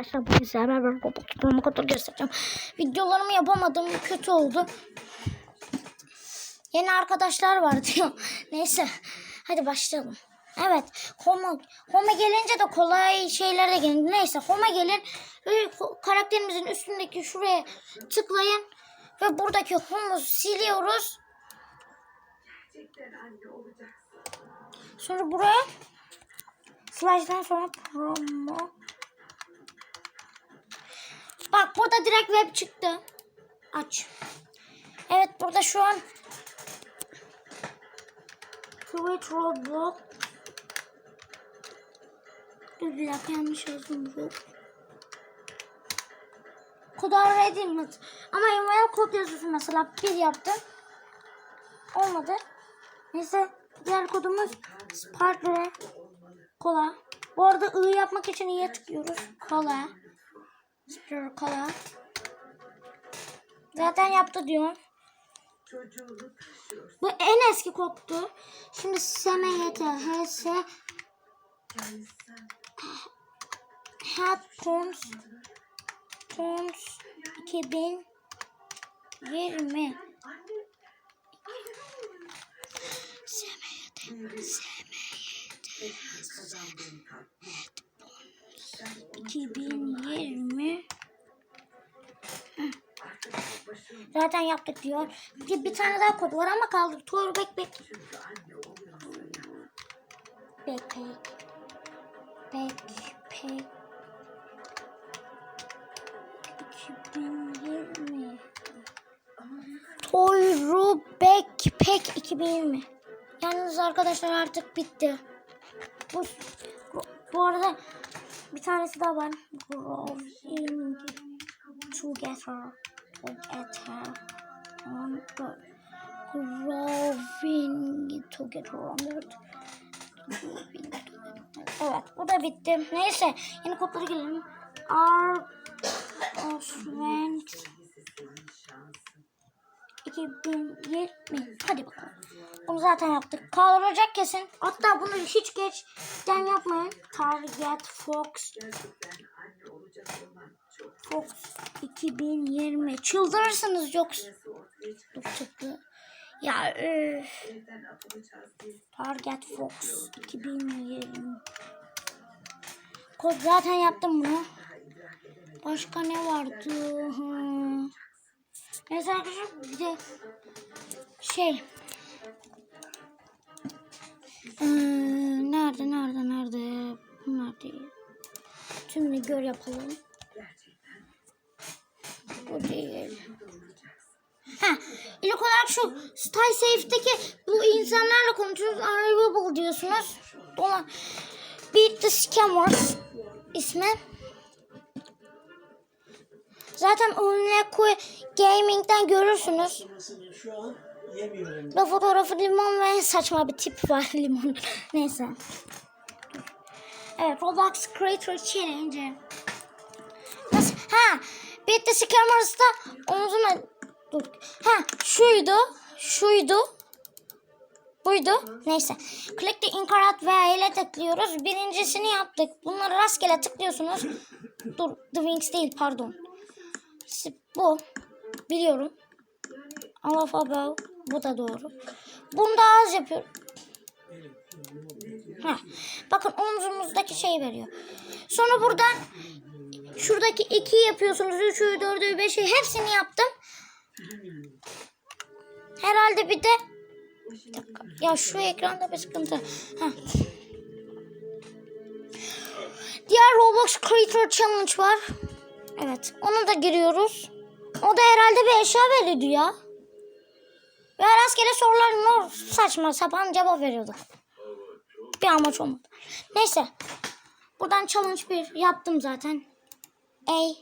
arkadaşlar bugün size beraber Roblox promo kodu göstereceğim. Videolarımı yapamadım kötü oldu. Yeni arkadaşlar var diyor. Neyse hadi başlayalım. Evet home, home gelince de kolay şeyler de gelin. Neyse home gelin. Karakterimizin üstündeki şuraya tıklayın. Ve buradaki home'u siliyoruz. Sonra buraya Slash'dan sonra promo. Bak burada direkt web çıktı. Aç. Evet burada şu an Twitch Roblox. Dur bir dakika yanlış yazdım bu. Kodar ready Ama email kod yazıyorsun mesela bir yaptım. Olmadı. Neyse diğer kodumuz Sparkle Kola. Bu arada I yapmak için i'ye tıklıyoruz. Kola. Sparkle Kola. Zaten yaptı diyor. Bu en eski kodtu. Şimdi SMYT, HS, Headphones, Phones 2020. SMYT, SMYT, 2020. Zaten yaptık diyor. Bir, bir tane daha kod var ama kaldı. Tor bek bek. Bek bek. Bek bek. 2020. Toyru Backpack 2020. Yalnız arkadaşlar artık bitti. Bu, bu, arada bir tanesi daha var. Growing together. Together. On the growing together. On the Evet bu da bitti. Neyse yeni kodlara gelelim. Our Strength 2020. Hadi bakalım. Bunu zaten yaptık. Kaldıracak kesin. Hatta bunu hiç geçten yapmayın. Target Fox Fox 2020. Çıldırırsınız yoksa. Ya üf. Target Fox 2020. Kod zaten yaptım bunu. Başka ne vardı? Hmm. Neyse arkadaşlar bir de şey ee, nerede nerede nerede bunlar değil. Tümünü gör yapalım. Bu değil. Ha, ilk olarak şu Stay Safe'deki bu insanlarla konuşuyoruz. Unreadable diyorsunuz. Dolan. Beat the Scammers ismi. Zaten Unleku Gaming'den görürsünüz. Ve fotoğrafı limon ve saçma bir tip var limon. Neyse. Evet Roblox Creator Challenge. Nasıl? Ha, Beat the Scammers'da omzuna dur. Ha, şuydu. Şuydu. Buydu. Neyse. Click the incorrect veya ile tıklıyoruz. Birincisini yaptık. Bunları rastgele tıklıyorsunuz. Dur. The Wings değil pardon. Bu. Biliyorum. Alphabet. Bu da doğru. Bunu da az yapıyorum. Heh. Bakın omzumuzdaki şey veriyor. Sonra buradan şuradaki 2 yapıyorsunuz. 3'ü, 4'ü, 5'i hepsini yaptım. Herhalde bir de bir dakika. Ya şu ekranda bir sıkıntı. Heh. Diğer Roblox Creator Challenge var. Evet. Ona da giriyoruz. O da herhalde bir eşya veriyordu ya. Ve rastgele soruların o saçma sapan cevap veriyordu. Bir amaç olmadı. Neyse. Buradan challenge 1 yaptım zaten. A.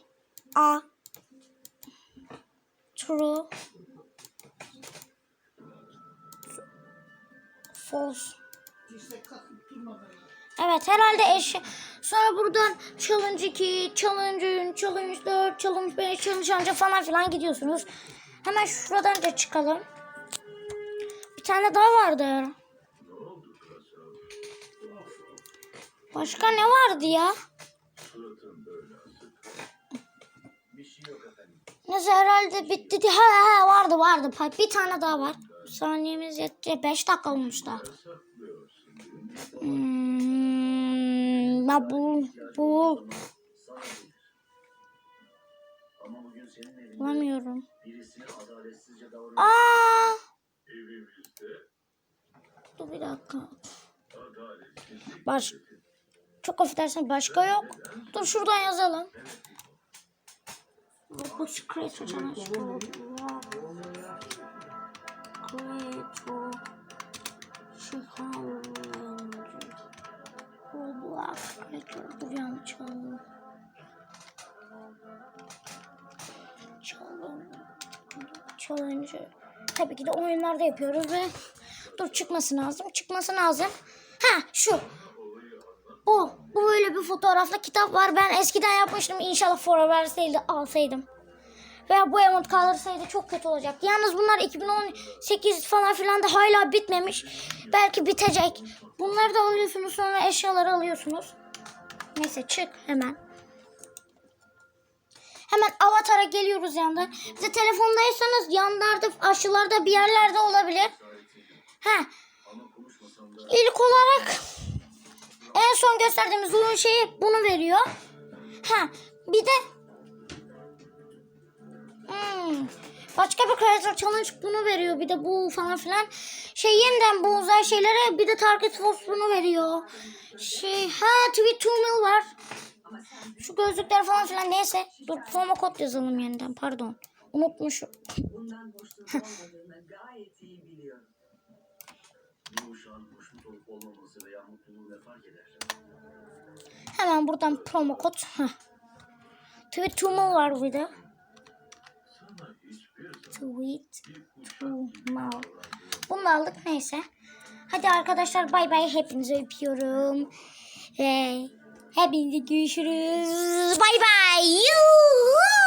A. True. False. Evet herhalde eşya. Sonra buradan challenge 2, challenge 3, challenge 4, challenge 5, challenge anca falan filan gidiyorsunuz. Hemen şuradan da çıkalım. Bir tane daha vardı. Başka ne vardı ya? Saniyemiz herhalde bitti. He he vardı vardı. Bir tane daha var. Saniyemiz yetti. 5 dakika olmuş da. Hmm, bu bu bulamıyorum. Aa! Dur bir dakika. Baş çok affedersin başka yok. Dur şuradan yazalım. Creator Challenge. Roblox Creator Challenge. Roblox Creator. Dur yanlış çaldım. Challenge. Challenge. Tabii ki de oyunlarda yapıyoruz ve dur çıkması lazım. Çıkması lazım. Ha şu. Bir fotoğraflı kitap var. Ben eskiden yapmıştım. İnşallah Forever Sale'de alsaydım. Veya bu emot kalırsaydı çok kötü olacaktı. Yalnız bunlar 2018 falan filan da hala bitmemiş. Belki bitecek. Bunları da alıyorsunuz sonra eşyaları alıyorsunuz. Neyse çık hemen. Hemen avatara geliyoruz yandan. Bize telefondaysanız yanlarda aşılarda bir yerlerde olabilir. Ha. Gösterdiğimiz oyun şeyi bunu veriyor. Ha. Bir de Hmm. Başka bir Creator Challenge bunu veriyor. Bir de bu falan filan. Şey yeniden bu uzay şeylere bir de Target Force bunu veriyor. Şey ha Tweet 2 mil var. Şu gözlükler falan filan neyse. Dur promo kod yazalım yeniden pardon. Unutmuşum. Bu uşağın hoşnut olup olmaması veya mutluluğu ne fark eder? Hemen buradan promo kod. Tweet 2 mil var zaman Tweet bir 2 mil. Bunu aldık neyse. Hadi arkadaşlar bay bay hepinizi öpüyorum. Ve hepinizi görüşürüz. Bay bay. Yuhuu.